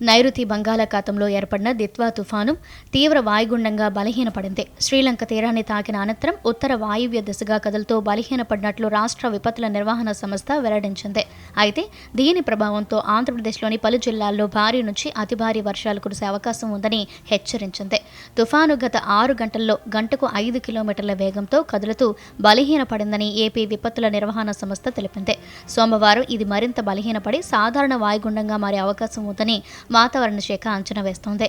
నైరుతి బంగాళాఖాతంలో ఏర్పడిన దిత్వా తుఫాను తీవ్ర వాయుగుండంగా బలహీనపడింది. శ్రీలంక తీరాన్ని తాకిన అనంతరం ఉత్తర వాయువ్య దిశగా కదులుతూ బలహీనపడినట్లు రాష్ట్ర విపత్తుల నిర్వహణ సంస్థ వెల్లడించింది. అయితే దీని ప్రభావంతో ఆంధ్రప్రదేశ్లోని పలు జిల్లాల్లో భారీ నుంచి అతి భారీ వర్షాలు కురిసే అవకాశం ఉందని హెచ్చరించింది. తుఫాను గత ఆరు గంటల్లో గంటకు ఐదు కిలోమీటర్ల వేగంతో కదులుతూ బలహీనపడిందని ఏపీ విపత్తుల నిర్వహణ సంస్థ తెలిపింది. సోమవారం ఇది మరింత బలహీనపడి సాధారణ వాయుగుండంగా మారే అవకాశం ఉందని వాతావరణ శాఖ అంచనా వేస్తోంది.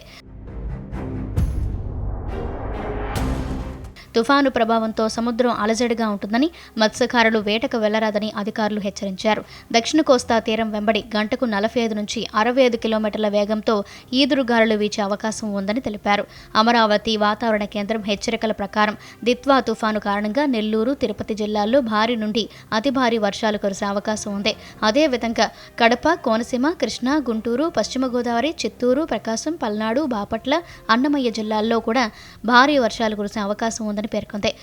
తుఫాను ప్రభావంతో సముద్రం అలజడిగా ఉంటుందని మత్స్యకారులు వేటకు వెళ్ళరాదని అధికారులు హెచ్చరించారు. దక్షిణ కోస్తా తీరం వెంబడి గంటకు నలభై ఐదు నుంచి అరవై ఐదు కిలోమీటర్ల వేగంతో ఈదురుగాలులు వీచే అవకాశం ఉందని తెలిపారు. అమరావతి వాతావరణ కేంద్రం హెచ్చరికల ప్రకారం దిత్వా తుఫాను కారణంగా నెల్లూరు తిరుపతి జిల్లాల్లో భారీ నుండి అతి భారీ వర్షాలు కురిసే అవకాశం ఉంది. అదేవిధంగా కడప కోనసీమ కృష్ణా గుంటూరు పశ్చిమ గోదావరి చిత్తూరు ప్రకాశం పల్నాడు బాపట్ల అన్నమయ్య జిల్లాల్లో కూడా భారీ వర్షాలు కురిసే అవకాశం ఉందని పేర్కొంది.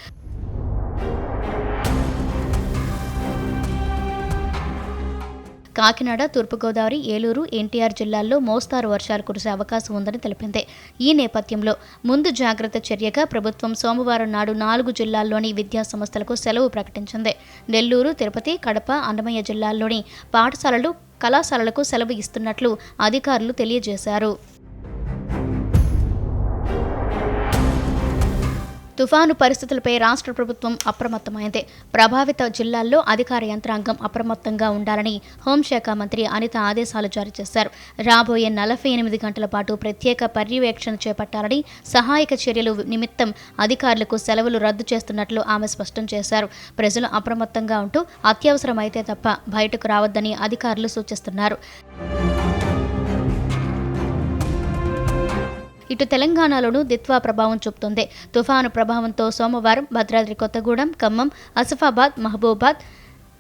కాకినాడ తూర్పుగోదావరి ఏలూరు ఎన్టీఆర్ జిల్లాల్లో మోస్తారు వర్షాలు కురిసే అవకాశం ఉందని తెలిపింది. ఈ నేపథ్యంలో ముందు జాగ్రత్త చర్యగా ప్రభుత్వం సోమవారం నాడు నాలుగు జిల్లాల్లోని విద్యా సంస్థలకు సెలవు ప్రకటించింది. నెల్లూరు తిరుపతి కడప అన్నమయ్య జిల్లాల్లోని పాఠశాలలు కళాశాలలకు సెలవు ఇస్తున్నట్లు అధికారులు తెలియజేశారు. తుఫాను పరిస్థితులపై రాష్ట్ర ప్రభుత్వం అప్రమత్తమైంది. ప్రభావిత జిల్లాల్లో అధికార యంత్రాంగం అప్రమత్తంగా ఉండాలని హోంశాఖ మంత్రి అనిత ఆదేశాలు జారీ చేశారు. రాబోయే నలభై ఎనిమిది గంటల పాటు ప్రత్యేక పర్యవేక్షణ చేపట్టాలని సహాయక చర్యలు నిమిత్తం అధికారులకు సెలవులు రద్దు చేస్తున్నట్లు ఆమె స్పష్టం చేశారు. ప్రజలు అప్రమత్తంగా ఉంటూ అత్యవసరమైతే తప్ప బయటకు రావద్దని అధికారులు సూచిస్తున్నారు. ఇటు తెలంగాణలోనూ దిత్వా ప్రభావం చూపుతుంది. తుఫాను ప్రభావంతో సోమవారం భద్రాద్రి కొత్తగూడెం ఖమ్మం అసఫాబాద్ మహబూబాద్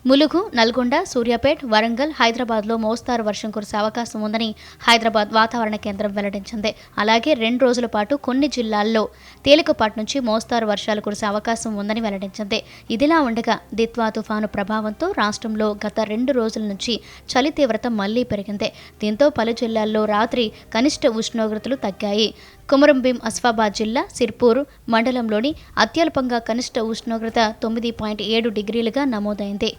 ములుగు నల్గొండ సూర్యాపేట్ వరంగల్ హైదరాబాద్లో మోస్తారు వర్షం కురిసే అవకాశం ఉందని హైదరాబాద్ వాతావరణ కేంద్రం వెల్లడించింది. అలాగే రెండు రోజుల పాటు కొన్ని జిల్లాల్లో తేలికపాటి నుంచి మోస్తారు వర్షాలు కురిసే అవకాశం ఉందని వెల్లడించింది. ఇదిలా ఉండగా దిత్వా తుఫాను ప్రభావంతో రాష్ట్రంలో గత రెండు రోజుల నుంచి చలి తీవ్రత మళ్ళీ పెరిగింది. దీంతో పలు జిల్లాల్లో రాత్రి కనిష్ట ఉష్ణోగ్రతలు తగ్గాయి. కుమరంభీం అస్ఫాబాద్ జిల్లా సిర్పూర్ మండలంలోని అత్యల్పంగా కనిష్ట ఉష్ణోగ్రత తొమ్మిది పాయింట్ ఏడు డిగ్రీలుగా నమోదైంది.